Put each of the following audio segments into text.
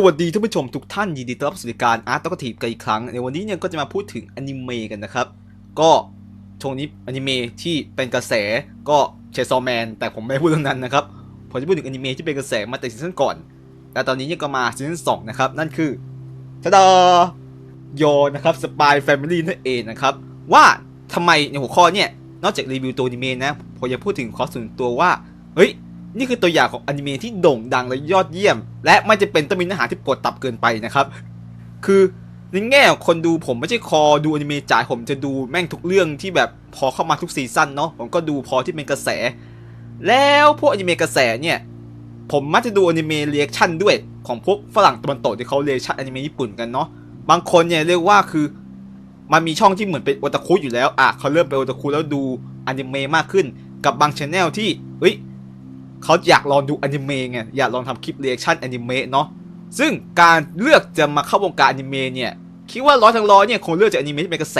สวัสดีท่านผู้ชมทุกท่านยินดีต้อนรับสู่รายการอาร์ตตกทีกันอีกครั้ง ในวันนี้เนี่ยก็จะมาพูดถึงอนิเมะกันนะครับ ก็ช่วงนี้อนิเมะที่เป็นกระแสก็เชซอแมนแต่ผมไม่พูดเรื่องนั้นนะครับผมจะพูดถึงอนิเมะที่เป็นกระแสมาแต่ซีซั่นก่อน แต่ตอนนี้เนี่ยก็มาซีซั่นสองนะครับนั่นคือทาดาโยนะครับสปายแฟมิลี่นั่นเองนะครับว่าทำไมในหัวข้อเนี่ยนอกจากรีวิวตัวอนิเมะนะผมจะพูดถึงคอส่วนตัวว่าเฮ้ย นี่คือตัวอย่างของอนิเมะที่โด่งดังและยอดเยี่ยม และไม่จะเป็นต้องมีเนื้อหาที่ปวดตับเกินไปนะครับ คือในแง่ของคนดูผมไม่ใช่คอดูอนิเมะจ่ายผมจะดูแม่งทุกเรื่องที่แบบพอเข้ามาทุกซีซั่นเนาะผมก็ดูพอที่เป็นกระแส แล้วพวกอนิเมะกระแสเนี่ยผมมักจะดูอนิเมะเรีแอคชั่นด้วยของพวกฝรั่งตะวันตกที่เขาเรียกชั่นอนิเมะญี่ปุ่นกันเนาะบางคนเนี่ยเรียกว่าคือมันมีช่องที่เหมือนเป็นโอตาคุอยู่แล้วอะเขาเริ่มเป็นโอตาคุแล้วดูอนิเมะมากขึ้น กับบางชแนลที่เฮ้ย เขาอยากลองดูอนิเมะไงอยากลองทำคลิปเรีแอคชั่นอนิเมะเนาะซึ่งการเลือกจะมาเข้าวงการอนิเมะเนี่ยคิดว่าร้อยทั้งร้อยเนี่ยคงเลือกจากอนิเมะที่เป็นกระแส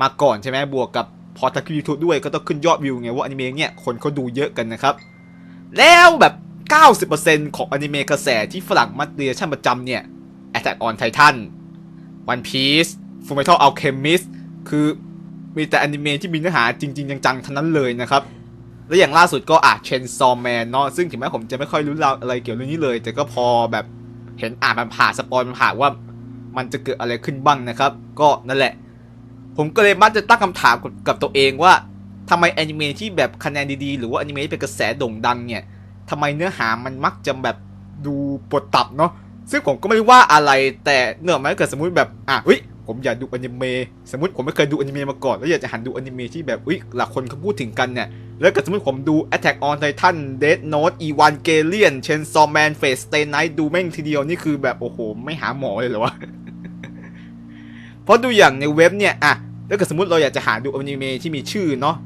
มาก่อนใช่ไหมบวกกับพอทักคลิปยูทูบด้วยก็ต้องขึ้นยอดวิวไงว่าอนิเมะเนี่ยคนเขาดูเยอะกันนะครับ แล้วแบบ 90%ของอนิเมะกระแสที่ฝรั่งมัดเรียกชั่นประจำเนี่ย Attack on Titan One Piece Fullmetal Alchemist คือมีแต่อนิเมะที่มีเนื้อหาจริง ๆ จังๆทั้งนั้นเลยนะครับ และอย่างล่าสุดก็อะเชนซอมแมนเนาะซึ่งถึงแม้ผมจะไม่ค่อยรู้ราวอะไรเกี่ยวกับเรื่องนี้เลย แต่ก็พอแบบเห็นอ่านมันผ่านสปอยมันผ่านว่ามันจะเกิดอะไรขึ้นบ้างนะครับ ก็นั่นแหละ ผมก็เลยมักจะตั้งคำถามกับตัวเองว่าทำไมแอนิเมะที่แบบคะแนนดีๆ หรือว่าแอนิเมะที่เป็นกระแสโด่งดังเนี่ยทำไมเนื้อหามันมักจะแบบดูปวดตับเนาะซึ่งผมก็ไม่รู้ว่าอะไรแต่เนื่องมาเกิดสมมุติแบบอะเฮ้ ผมอยากดูอนิเมะสมมติผมไม่เคยดูอนิเมะมาก่อน แล้วอยากจะหันดูอนิเมะที่แบบอุ้ยหลายคนเขาพูดถึงกันเนี่ย แล้วก็สมมติผมดู Attack on Titan Death Note Evangelion Chainsaw Man Fate Stay Night ดูแม่งทีเดียวนี่คือแบบโอ้โหไม่หาหมอเลยเหรอวะเพราะดูอย่างในเว็บเนี่ยอะแล้วก็สมมติเราอยากจะหาดูอนิเมะที่มีชื่อเนาะ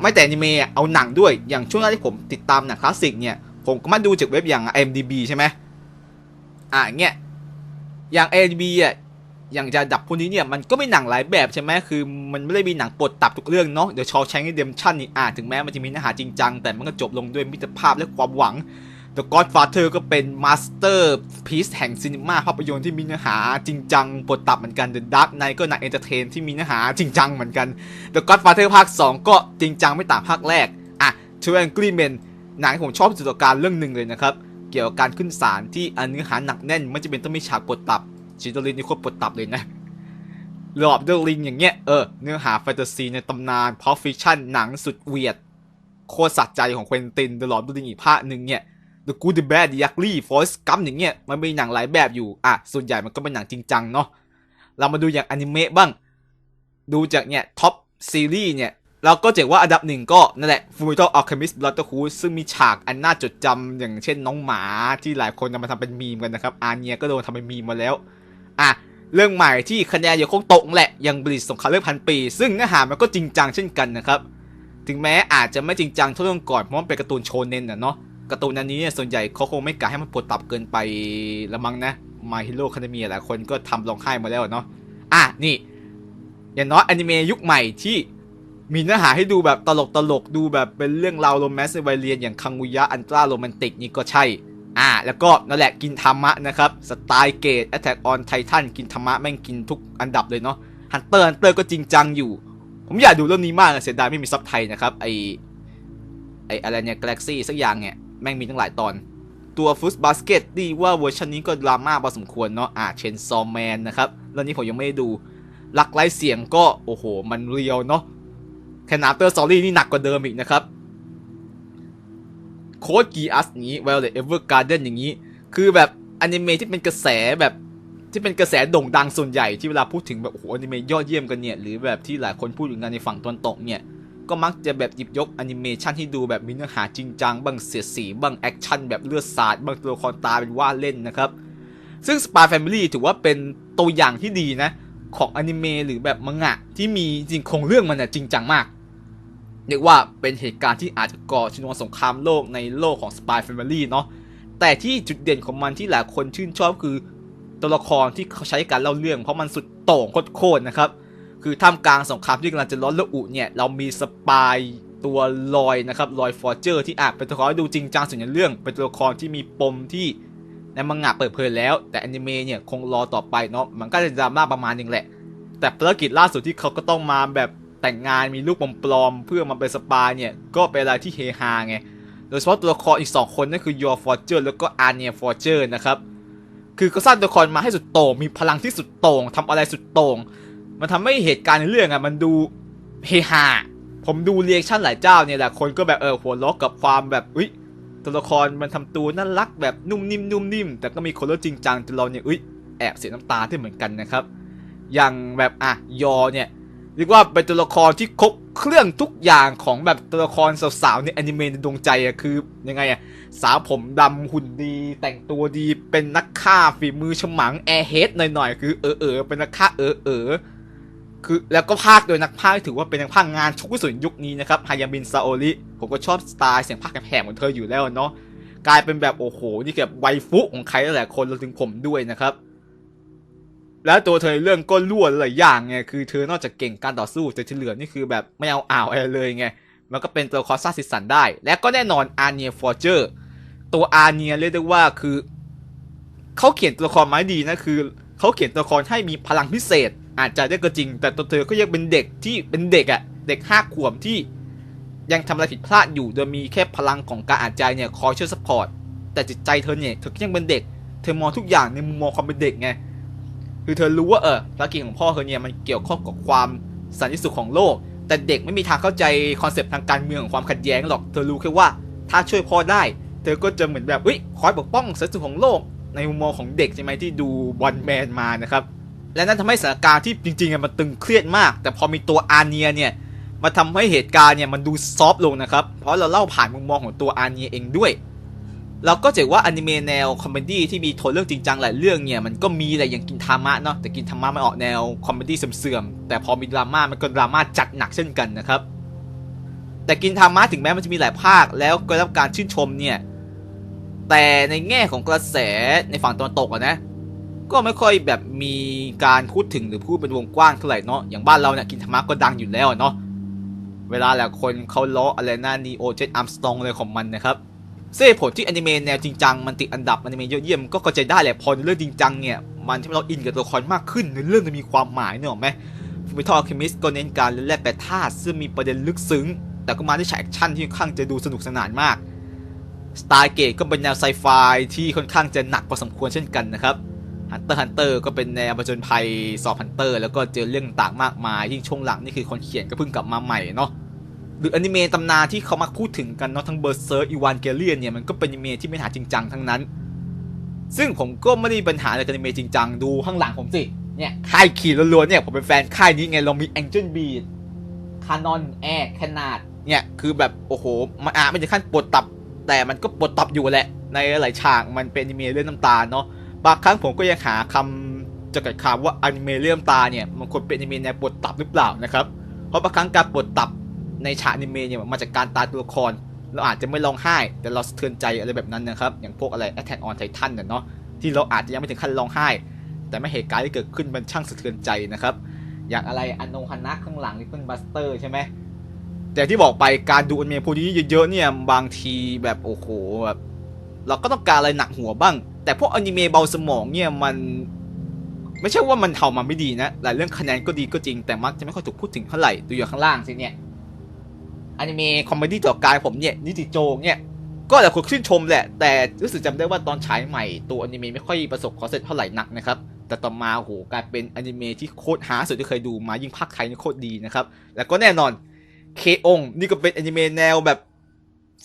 ไม่แต่อนิเมะอะเอาหนังด้วยอย่างช่วงแรกที่ผมติดตามหนังคลาสสิกเนี่ยผมก็มาดูจากเว็บอย่าง IMDb ใช่ไหมอะเงี้ยอย่าง IMDb อะ อย่างจะดับพวกนี้เนี่ยมันก็มีหนังหลายแบบใช่ไหมคือมันไม่ได้มีหนังปวดตับทุกเรื่องเนาะเดี๋ยวชอแชงเดมชั่นนี่อ่าถึงแม้มันจะมีเนื้อหาจริงจังแต่มันก็จบลงด้วยมิตรภาพและความหวัง The Godfather ก็เป็นมาสเตอร์พีซแห่งซีนีมาภาพยนตร์ที่มีเนื้อหาจริงจังปวดตับเหมือนกัน The Dark Knight ก็หนังเอนเตอร์เทนที่มีเนื้อหาจริงจังเหมือนกัน The Godfather ภาค 2 ก็จริงจังไม่ต่างภาคแรกอะ t w e n g r y Men หนังที่ผมชอบสุดตการเรื่องหนึ่งเลยนะครับเกี่ยวกับการขึ้นศาลที่อันเนื้อหาหนักแน่นไม่จะเป็นต้องมีฉากปวดตับ ชิโดรินนี่โคตรปวดตับเลยนะหลอบเดอะลิงอย่างเงี้ย เออ เนื้อหาแฟนตาซีในตำนานพอฟิชชั่นหนังสุดเวียด โคตรสัใจของเควินตินเดอะหลอบเดอะลิงอีกภาคหนึ่งเนี่ย The Good The Bad The Ugly Forrest Gump อย่างเงี้ย มันมีหนังหลายแบบอยู่ อะ ส่วนใหญ่มันก็เป็นหนังจริงจังเนาะ เรามาดูอย่างอนิเมะบ้าง ดูจากเนี่ยท็อปซีรีส์เนี่ยเราก็เจ๋งว่าอันดับหนึ่งก็นั่นแหละ Fullmetal Alchemist Brotherhood ซึ่งมีฉากอันน่าจดจำอย่างเช่นน้องหมาที่หลายคนนำมาทำเป็นมีมกันนะครับ อาเนียก็โดนทำเป็นมีมมาแล้ว อะเรื่องใหม่ที่คะแนนยังคงตกแหละยังบริสสงครามเรื่องพันปี ซึ่งเนื้อหามันก็จริงจังเช่นกันนะครับ ถึงแม้อาจจะไม่จริงจังเท่าเรื่องก่อนเพราะมันเป็นการ์ตูนโชเน็นอะเนาะการ์ตูนอันนี้เนี่ยส่วนใหญ่เขาคงไม่กะให้มันปวดตับเกินไปละมั้งนะ My Hero Academia หลายคนก็ทำร้องไห้มาแล้วเนาะอะนี่ อย่างน้อยอนิเมะยุคใหม่ที่มีเนื้อหาให้ดูแบบตลกตลกดูแบบเป็นเรื่องราวโรแมนต์ในวัยเรียนอย่างคังุยะอันตราโรแมนติกนี่ก็ใช่ อ่า แล้วก็นั่นแหละกินธรรมะนะครับสไตล์เกต Attack on Titan กินธรรมะแม่งกินทุกอันดับเลยเนาะ Hunter Hunter ก็จริงจังอยู่ ผมอยากดูเรื่องนี้มากเสียดายไม่มีซับไทยนะครับ ไอไออะไรเนี่ย Galaxy สักอย่างเนี่ยแม่งมีตั้งหลายตอนตัว f o o t Basket ดีว่าเวอร์ชันนี้ก็ดราม่าพอสมควรเนาะอ่าเชนซอแมนนะครับเรื่องนี้ผมยังไม่ได้ดูหลักไร้เสียงก็โอ้โห มันเรียวเนาะแค่นาเตอร์สอรี่นี่หนักกว่าเดิมอีกนะครับ โค้ดกีอัสอย่างนี้ Violet Evergarden อย่างนี้ คือแบบอนิเมะที่เป็นกระแสแบบที่เป็นกระแสโด่งดังส่วนใหญ่ที่เวลาพูดถึงแบบโอ้โหอนิเมะยอดเยี่ยมกันเนี่ย หรือแบบที่หลายคนพูดถึงกันในฝั่งตะวันตกเนี่ย ก็มักจะแบบหยิบยกอนิเมชันที่ดูแบบมีเนื้อหาจริงจังบ้างเสียดสีบ้างแอคชั่นแบบเลือดสาดบ้างตัวละครตายเป็นว่าเล่นนะครับ ซึ่ง Spy Family ถือว่าเป็นตัวอย่างที่ดีนะ ของอนิเมะหรือแบบมังงะที่มีจริงโครงเรื่องมันน่ะจริงจังมาก เรียกว่าเป็นเหตุการณ์ที่อาจจะก่อชนวนสงครามโลกในโลกของ Spy Family เนาะแต่ที่จุดเด่นของมันที่หลายคนชื่นชอบคือตัวละครที่เขาใช้การเล่าเรื่อง เพราะมันสุดโต่งโคตรๆนะครับ คือท่ามกลางสงครามที่กำลังจะร้อนระอุเนี่ย เรามีสปายตัวลอยนะครับลอยฟอร์เจอร์ที่อาจเป็นตัวละครดูจริงจังสุดในเรื่อง เป็นตัวละครที่มีปมที่ในมังงะเปิดเผยแล้ว แต่อนิเมะเนี่ยคงรอต่อไปเนาะมันก็จะดราม่าประมาณนึงแหละ แต่ภารกิจล่าสุดที่เขาก็ต้องมาแบบ แต่งงานมีลูกปลอมๆเพื่อมาเป็นสปาเนี่ยก็เป็นอะไรที่เฮฮาไงโดยเฉพาะตัวละครอีก 2 คนนั่นคือยอร์ฟอร์เจอร์แล้วก็อาร์เนียฟอร์เจอร์นะครับคือเขาสร้างตัวละครมาให้สุดโต่งมีพลังที่สุดโต่งทำอะไรสุดโต่งมันทำให้เหตุการณ์ในเรื่องอะมันดูเฮฮาผมดูเรียกชั่นหลายเจ้าเนี่ยแหละคนก็แบบเออหัวล้อกับความแบบอุ้ยตัวละครมันทำตัวน่ารักแบบนุ่มนิ่มนุ่มนิ่มแต่ก็มีคนเล่จริงจังจนเราเนี่ยอุ้ยแอบเสียน้ำตาด้วยเหมือนกันนะครับอย่างแบบอะยอเนี่ย เรียกว่าเป็นตัวละครที่ครบเครื่องทุกอย่างของแบบตัวละครสาวๆในอนิเมะในดวงใจอะคือยังไงอะสาวผมดำหุ่นดี แต่งตัวดีเป็นนักฆ่าฝีมือฉมังแอร์เฮดหน่อยๆ คือเออเออเป็นนักฆ่าเออเออคือแล้วก็ภาคโดยนักพากย์ที่ถือว่าเป็นนักพากย์งานชุกที่สุดยุคนี้นะครับฮายามินซาโอริผมก็ชอบสไตล์เสียงพากย์แผลของเธออยู่แล้วเนาะกลายเป็นแบบโอ้โหนี่แบบไวฟุของใครหลายๆคนรวมถึงผมด้วยนะครับ แล้วตัวเธอเรื่องก็ล้วนหลายอย่างไงคือเธอนอกจากเก่งการต่อสู้แต่ที่เหลือนี่คือแบบไม่เอาอ่าวอะไรเลยไงมันก็เป็นตัวคอสร้างสีสันได้ และก็แน่นอนอาร์เนียฟอร์เจอร์ตัวอาร์เนียเรียกได้ว่าคือเขาเขียนตัวละครมาให้ดีนะคือเขาเขียนตัวละครให้มีพลังพิเศษ อาจจะได้ก็จริง แต่ตัวเธอก็ยังเป็นเด็กที่เป็นเด็กอะเด็กห้าขวบที่ยังทำอะไรผิดพลาดอยู่ โดยมีแค่พลังของการอ่านใจเนี่ยคอยช่วยสปอร์ตแต่จิตใจเธอเนี่ยเธอก็ยังเป็นเด็ก เธอมองทุกอย่างในมุมมองความเป็นเด็กไง คือเธอรู้ว่าเออภารกิจของพ่อเธอเนี่ยมันเกี่ยวข้องกับความสันติสุขของโลก แต่เด็กไม่มีทางเข้าใจคอนเซปต์ทางการเมืองของความขัดแย้งหรอก เธอรู้แค่ว่าถ้าช่วยพ่อได้ เธอก็จะเหมือนแบบเฮ้ยคอยปกป้องสันติสุขของโลก ในมุมมองของเด็กใช่ไหมที่ดูบอลแมนมานะครับ และนั่นทำให้สถานการณ์ที่จริงๆมันตึงเครียดมาก แต่พอมีตัวอาเนียเนี่ยมาทำให้เหตุการณ์เนี่ยมันดูซอฟต์ลงนะครับ เพราะเราเล่าผ่านมุมมองของตัวอาเนียเองด้วย เราก็จะเห็นว่าอนิเมะแนวคอมเมดี้ที่มีโทนเรื่องจริงจังหลายเรื่องเนี่ยมันก็มีแหละอย่างกินทามะเนาะแต่กินทามะมันออกแนวคอมเมดี้เสื่อมๆแต่พอมีดราม่ามันก็ดราม่าจัดหนักเช่นกันนะครับ แต่กินทามะถึงแม้มันจะมีหลายภาคแล้วก็รับการชื่นชมเนี่ยแต่ในแง่ของกระแสในฝั่งตะวันตกอะนะ ก็ไม่ค่อยแบบมีการพูดถึงหรือพูดเป็นวงกว้างเท่าไหร่เนาะอย่างบ้านเราเนี่ยกินธรรมะก็ดังอยู่แล้วเนาะเวลาหลายคนเขาล้ออะไรนะนีโอเจตอัมสตองเลยของมันนะครับ เส้ผลที่อนิเมะแนวจริงจังมันติดอันดับอนิเมะยอดเยี่ยมก็เข้าใจได้แหละพอเรื่องจริงจังเนี่ยมันทำให้เราอินกับตัวละครมากขึ้นในเรื่องจะมีความหมายเนี่ยหรอไหมฟูมิทอลคิมิสก็เน้นการเล่นแร่แปรธาตุซึ่งมีประเด็นลึกซึ้ง แต่ก็มาด้วยฉากแอคชั่นที่ค่อนข้างจะดูสนุกสนานมากสไตล์เกตก็เป็นแนวไซไฟที่ค่อนข้างจะหนักพอสมควรเช่นกันนะครับฮันเตอร์ฮันเตอร์ก็เป็นแนวผจญภัยสอบฮันเตอร์แล้วก็เจอเรื่องต่างมากมายยิ่งช่วงหลังนี่คือคนเขียนก็เพิ่งกลับมาใหม่เนาะ หรืออนิเมะตำนานที่เขามักพูดถึงกันเนาะทั้งเบอร์เซอร์อีวานเกเลียนเนี่ยมันก็เป็นอนิเมะที่ไม่หาจริงจังทั้งนั้น ซึ่งผมก็ไม่ได้ปัญหาอะไรกับอนิเมะจริงจังดูข้างหลังผมสิเนี่ยค่ายขี่ล้วนๆเนี่ยผมเป็นแฟนค่ายนี้ไงเรามี Angel Beat คานอนแอร์แคนาดเนี่ยคือแบบโอ้โหมันอาจไม่ถึงขั้นปวดตับ แต่มันก็ปวดตับอยู่แหละ ในหลายฉากมันเป็นอนิเมะเรื่องน้ำตาเนาะบางครั้งผมก็ยังหาคำจำกัดความว่าอนิเมะเรื่องตาเนี่ยมันควรเป็นอนิเมะแนวปวดตับหรือเปล่านะครับเพราะบางครั้งการปวดตับ ในฉากอนิเมะเนี่ยมันมาจากการตายตัวละครเราอาจจะไม่ร้องไห้ แต่เราสะเทือนใจอะไรแบบนั้นนะครับ อย่างพวกอะไร Attack on Titan เนี่ยเนาะที่เราอาจจะยังไม่ถึงขั้นร้องไห้ แต่ไม่เหตุการณ์ที่เกิดขึ้นมันช่างสะเทือนใจนะครับ อย่างอะไรอันโนฮันนะข้างหลัง Little Buster ใช่ไหมแต่ที่บอกไปการดูอนิเมะพวกนี้เยอะๆเนี่ยบางทีแบบโอ้โหแบบเราก็ต้องการอะไรหนักหัวบ้าง แต่พวกอนิเมะเบาสมองเนี่ยมัน ไม่ใช่ว่ามันเท่ามาไม่ดีนะหลายเรื่องคะแนนก็ดีก็จริงแต่มักจะไม่ค่อยถูกพูดถึงเท่าไหร่ดูอย่างข้างล่างสิเนี่ย อนิเมะคอมเมดี้ต่อกายผมเนี่ยนิจิโจงเนี่ยก็หลายคนชื่นชมแหละ แต่รู้สึกจำได้ว่าตอนฉายใหม่ตัวอนิเมะไม่ค่อยประสบความสำเร็จเท่าไหร่นักนะครับแต่ต่อมาโหกลายเป็นอนิเมะที่โคตรหาสุดที่เคยดูมายิ่งภาคไทยนี่โคตรดีนะครับแล้วก็แน่นอนเคองนี่ก็เป็นอนิเมะแนวแบบ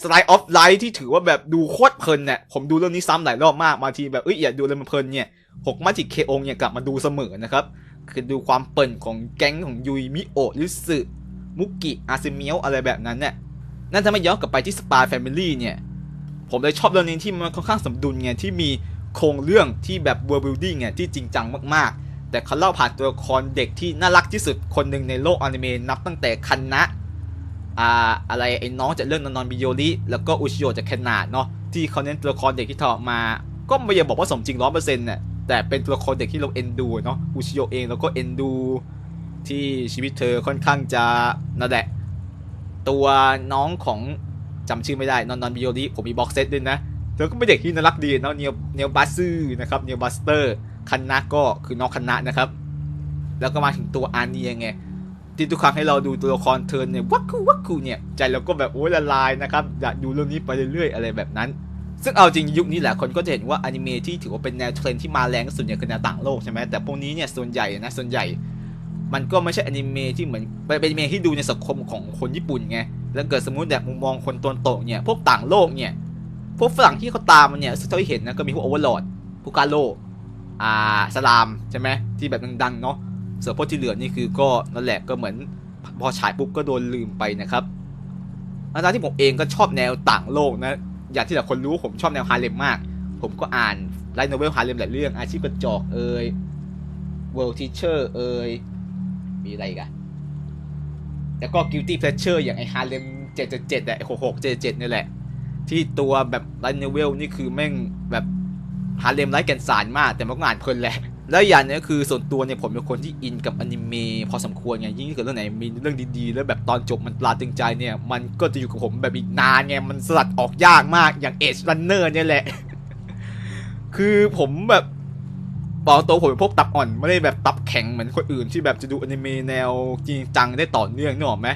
สไลด์ออฟไลท์ที่ถือว่าแบบดูโคตรเพลินเนี่ยผมดูเรื่องนี้ซ้ำหลายรอบมากบางทีแบบเอ้ยอย่าดูเลยมันเพลินเนี่ยหกมาจิเคองเนี่ยกลับมาดูเสมอนะครับคือดูความเปิ่นของแก๊งของยุยมิโอหรือสึ มุกิอาซึเมียวอะไรแบบนั้นเนี่ยนั่นทำให้ย้อนกลับไปที่สปาแฟมิลี่เนี่ย ผมเลยชอบเรื่องนี้ที่มันค่อนข้างสมดุลไงที่มีโครงเรื่องที่แบบ world building เนี่ยที่จริงจังมากๆ แต่เขาเล่าผ่านตัวละครเด็กที่น่ารักที่สุดคนหนึ่งในโลกอนิเมะนับตั้งแต่คันนะอ่าอะไรไอ้น้องจากเรื่องนอนนอนบิโยริแล้วก็อุชิโยจากแคนนาดเนาะที่เขาเน้นตัวละครเด็กที่ถอดมา ก็ไม่อยากบอกว่าสมจริงร้อยเปอร์เซ็นต์เนี่ยแต่เป็นตัวละครเด็กที่เราเอ็นดูเนาะอุชิโยเองเราก็เอ็นดู ที่ชีวิตเธอค่อนข้างจะนั่นแหละ ตัวน้องของจำชื่อไม่ได้นอนนอนบิโยริผมมีบ็อกเซตด้วยนะเธอก็เป็นเด็กที่น่ารักดีเนาะเนียวเนียวบัสซื่อนะครับเนียวบัสเตอร์คันนะก็คือน้องคันนะนะครับ แล้วก็มาถึงตัวอาเนียไงที่ทุกครั้งให้เราดูตัวละครเธอเนี่ยวักคูวักคูเนี่ยใจเราก็แบบโอ้ยละลายนะครับอยากดูเรื่องนี้ไปเรื่อยๆ อะไรแบบนั้น ซึ่งเอาจริงยุคนี้แหละคนก็จะเห็นว่าอนิเมะที่ถือว่าเป็นแนวเทรนที่มาแรงสุดเนี่ยคือแนวต่างโลกใช่ไหมแต่พวกนี้เนี่ยส่วนใหญ่นะส่วนใหญ่ มันก็ไม่ใช่อนิเมะที่เหมือนเป็นอนิเมะที่ดูในสังคมของคนญี่ปุ่นไงแล้วเกิดสมมติแบบมุมมองคนตะวันตกเนี่ยพวกต่างโลกเนี่ยพวกฝรั่งที่เขาตามมันเนี่ยเท่าที่เห็นนะก็มีพวกโอเวอร์ลอดพวกกาโลอ่าสลามใช่ไหมที่แบบดังๆเนาะส่วนพวกที่เหลือนี่คือก็นั่นแหละก็เหมือนพอฉายปุ๊บก็โดนลืมไปนะครับทั้งๆที่ผมเองก็ชอบแนวต่างโลกนะอย่างที่หลายคนรู้ผมชอบแนวฮาเลมมาก ผมก็อ่านไลท์โนเวลฮาเลมหลายเรื่องอาชีพกระจอกเอ่ย World Teacher เอ่ย มีอะไรกันแล้วก็ Guilty Pleasure อย่างไอฮาเลม777อะ66 77นี่แหละ ที่ตัวแบบไลท์โนเวลนี่คือแม่งแบบฮาเลมไร้แก่นสารมากแต่มันก็อ่านเพลินแหละ แล้วอย่างนึงก็คือส่วนตัวเนี่ยผมเป็นคนที่อินกับอนิเมะพอสมควรไงยิ่งเกิดเรื่องไหนมีเรื่องดีๆ แล้วแบบตอนจบมันตราตึงใจเนี่ย มันก็จะอยู่กับผมแบบอีกนานไงมันสลัดออกยากมากอย่าง Edge Runner เนี่ยแหละ คือผมแบบ บอกตัวผมเป็นพวกตับอ่อนไม่ได้แบบตับแข็งเหมือนคนอื่นที่แบบจะดูอนิเมะแนวจริงจังได้ต่อเนื่องนึกออกไหม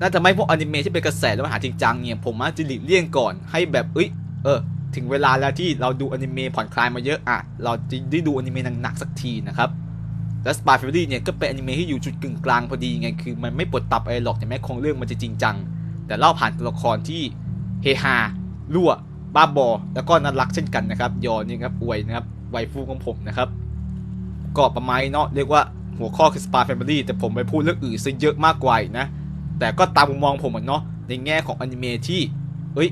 น่าจะไม่พวกอนิเมะที่เป็นกระแสแล้วมาหาจริงจังเนี่ยผมอาจจะหลีกเลี่ยงก่อนให้แบบเอ้ยเออถึงเวลาแล้วที่เราดูอนิเมะผ่อนคลายมาเยอะอะเราจะได้ดูอนิเมะหนักๆสักทีนะครับและ Spy Family เนี่ยก็เป็นอนิเมะที่อยู่จุดกึ่งกลางพอดีไงคือมันไม่ปวดตับอะไรหรอกแต่แม้โครงเรื่องมันจะจริงจัง แต่เล่าผ่านตัวละครที่เฮฮารั่วบ้าบอ แล้วก็น่ารักเช่นกันนะครับยอนี่ครับอวยนะครับไวฟูของผมนะครับ ก็ประมาณเนาะเรียกว่าหัวข้อคือ Spy Family แต่ผมไปพูดเรื่องอื่นซะเยอะมากกว่านะ แต่ก็ตามมุมมองผมเนาะในแง่ของอนิเมะที่เอ้ย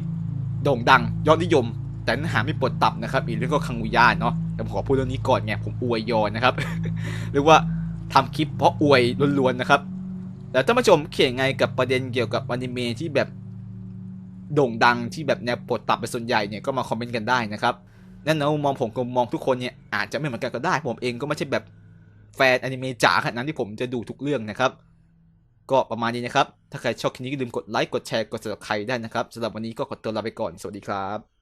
โด่งดังยอดนิยม แต่เนื้อหาไม่ปวดตับนะครับอีกเรื่องก็คังวิยาเนาะแต่ผมขอพูดเรื่องนี้ก่อนไงผมอวยยอนนะครับเรียกว่าทำคลิปเพราะอวยล้วนๆนะครับแต่ท่านผู้ชมเขียนไงกับประเด็นเกี่ยวกับอนิเมะที่แบบโด่งดังที่แบบแนวปวดตับเป็นส่วนใหญ่เนี่ยก็มาคอมเมนต์กันได้นะครับ นั่นนะมุมมองผมกับมองทุกคนเนี่ยอาจจะไม่เหมือนกันก็ได้ ผมเองก็ไม่ใช่แบบแฟนอนิเมะจ๋าขนาดนั้นที่ผมจะดูทุกเรื่องนะครับ ก็ประมาณนี้นะครับ ถ้าใครชอบคลิปนี้ก็ลืมกดไลค์กดแชร์กด subscribe ได้นะครับสำหรับวันนี้ก็ขอตัวลาไปก่อนสวัสดีครับ